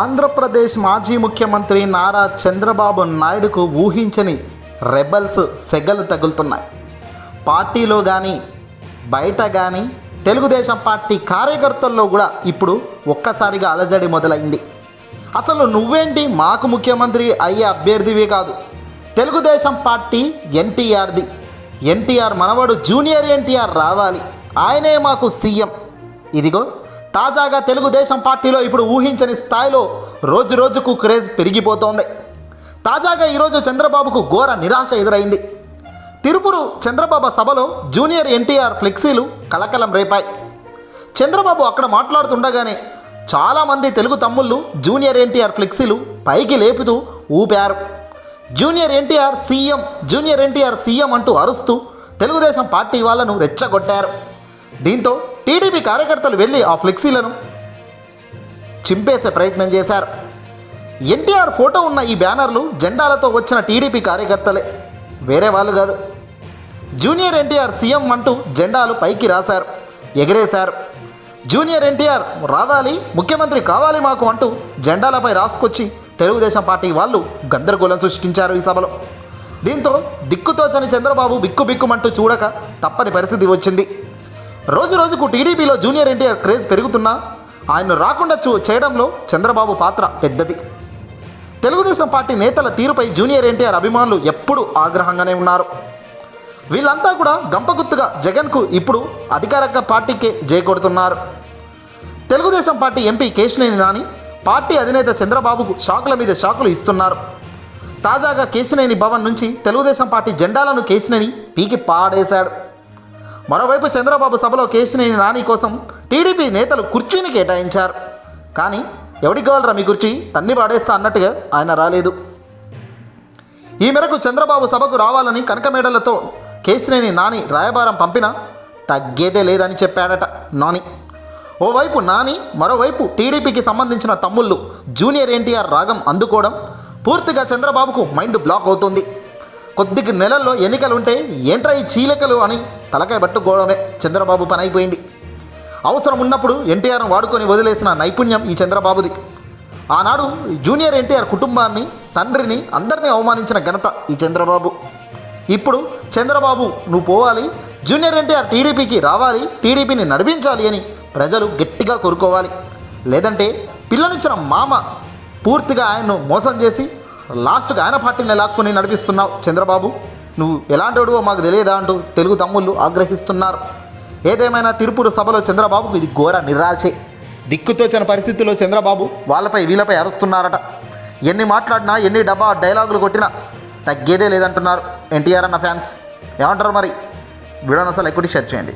ఆంధ్రప్రదేశ్ మాజీ ముఖ్యమంత్రి నారా చంద్రబాబు నాయుడుకు ఊహించని రెబల్స్ సెగలు తగులుతున్నాయి. పార్టీలో కానీ బయట కానీ తెలుగుదేశం పార్టీ కార్యకర్తల్లో కూడా ఇప్పుడు ఒక్కసారిగా అలజడి మొదలైంది. అసలు నువ్వేంటి మాకు ముఖ్యమంత్రి అయ్యే అభ్యర్థివి కాదు. తెలుగుదేశం పార్టీ ఎన్టీఆర్ది. ఎన్టీఆర్ మనవడు జూనియర్ ఎన్టీఆర్ రావాలి. ఆయనే మాకు సీఎం. ఇదిగో తాజాగా తెలుగుదేశం పార్టీలో ఇప్పుడు ఊహించని స్థాయిలో రోజు రోజుకు క్రేజ్ పెరిగిపోతోంది. తాజాగా ఈరోజు చంద్రబాబుకు ఘోర నిరాశ ఎదురైంది. తిరుపురు చంద్రబాబు సభలో జూనియర్ ఎన్టీఆర్ ఫ్లెక్సీలు కలకలం రేపాయి. చంద్రబాబు అక్కడ మాట్లాడుతుండగానే చాలామంది తెలుగు తమ్ముళ్ళు జూనియర్ ఎన్టీఆర్ ఫ్లెక్సీలు పైకి లేపుతూ ఊపారు. Junior NTR CM junior NTR CM అంటూ అరుస్తూ తెలుగుదేశం పార్టీ వాళ్ళను రెచ్చగొట్టారు. దీంతో టీడీపీ కార్యకర్తలు వెళ్ళి ఆ ఫ్లెక్సీలను చింపేసే ప్రయత్నం చేశారు. ఎన్టీఆర్ ఫోటో ఉన్న ఈ బ్యానర్లు జెండాలతో వచ్చిన టీడీపీ కార్యకర్తలే. వేరే వాళ్ళు కాదు. జూనియర్ ఎన్టీఆర్ సీఎం అంటూ జెండాలు పైకి రాశారు ఎగిరేశారు. జూనియర్ ఎన్టీఆర్ రాదాలి ముఖ్యమంత్రి కావాలి మాకు అంటూ జెండాలపై రాసుకొచ్చి తెలుగుదేశం పార్టీ వాళ్ళు గందరగోళం సృష్టించారు ఈ సభలో. దీంతో దిక్కుతోచని చంద్రబాబు బిక్కు బిక్కుమంటూ చూడక తప్పని పరిస్థితి వచ్చింది. రోజు రోజుకు టీడీపీలో జూనియర్ ఎన్టీఆర్ క్రేజ్ పెరుగుతున్నా ఆయన రాకుండా చూ చేయడంలో చంద్రబాబు పాత్ర పెద్దది. తెలుగుదేశం పార్టీ నేతల తీరుపై జూనియర్ ఎన్టీఆర్ అభిమానులు ఎప్పుడూ ఆగ్రహంగానే ఉన్నారు. వీళ్ళంతా కూడా గంపగుత్తుగా జగన్కు ఇప్పుడు అధికారిక పార్టీకే జయ కొడుతున్నారు Telugudesam party MP Kesineni Nani party అధినేత చంద్రబాబుకు షాకుల మీద షాకులు ఇస్తున్నారు. తాజాగా కేశినేని భవన్ నుంచి తెలుగుదేశం పార్టీ జెండాలను కేశినేని పీకి పాడేశాడు. మరోవైపు చంద్రబాబు సభలో కేశినేని నాని కోసం టీడీపీ నేతలు కుర్చీని కేటాయించారు. కానీ ఎవడికి కావాలరా మీ కుర్చీ? తన్ని పాడేస్తా అన్నట్టుగా ఆయన రాలేదు. ఈ మేరకు చంద్రబాబు సభకు రావాలని కనకమేడలతో కేశినేని నాని రాయబారం పంపినా తగ్గేదే లేదని చెప్పాడట నాని. ఓవైపు నాని మరోవైపు టీడీపీకి సంబంధించిన తమ్ముళ్ళు జూనియర్ ఎన్టీఆర్ రాగం అందుకోవడం పూర్తిగా చంద్రబాబుకు మైండ్ బ్లాక్ అవుతుంది. కొద్దిగా నెలల్లో ఎన్నికలు ఉంటే ఏంట్రా ఈ చీలికలు అని తలకాయ పట్టుకోవడమే. చంద్రబాబు పని అయిపోయింది అవసరం ఉన్నప్పుడు ఎన్టీఆర్ను వాడుకొని వదిలేసిన నైపుణ్యం ఈ చంద్రబాబుది. ఆనాడు జూనియర్ ఎన్టీఆర్ కుటుంబాన్ని తండ్రిని అందరినీ అవమానించిన ఘనత ఈ చంద్రబాబు. ఇప్పుడు చంద్రబాబు నువ్వు పోవాలి జూనియర్ ఎన్టీఆర్ టీడీపీకి రావాలి టీడీపీని నడిపించాలి అని ప్రజలు గట్టిగా కోరుకోవాలి. లేదంటే పిల్లనిచ్చిన మామ పూర్తిగా ఆయన్ను మోసం చేసి లాస్ట్కి ఆయన పార్టీని లాక్కుని నడిపిస్తున్నావు చంద్రబాబు. నువ్వు ఎలాంటివాడువో మాకు తెలియదా అంటూ తెలుగు తమ్ముళ్ళు ఆగ్రహిస్తున్నారు. ఏదేమైనా తిరుపురు సభలో చంద్రబాబుకు ఇది ఘోర నిరాశే. దిక్కుతోచిన పరిస్థితుల్లో చంద్రబాబు వాళ్ళపై వీళ్ళపై అరుస్తున్నారట. ఎన్ని మాట్లాడినా ఎన్ని డబ్బా డైలాగులు కొట్టినా తగ్గేదే లేదంటున్నారు ఎన్టీఆర్ అన్న ఫ్యాన్స్. ఏమంటారు మరి? వీడియోని అసలు ఎక్కువ షేర్ చేయండి.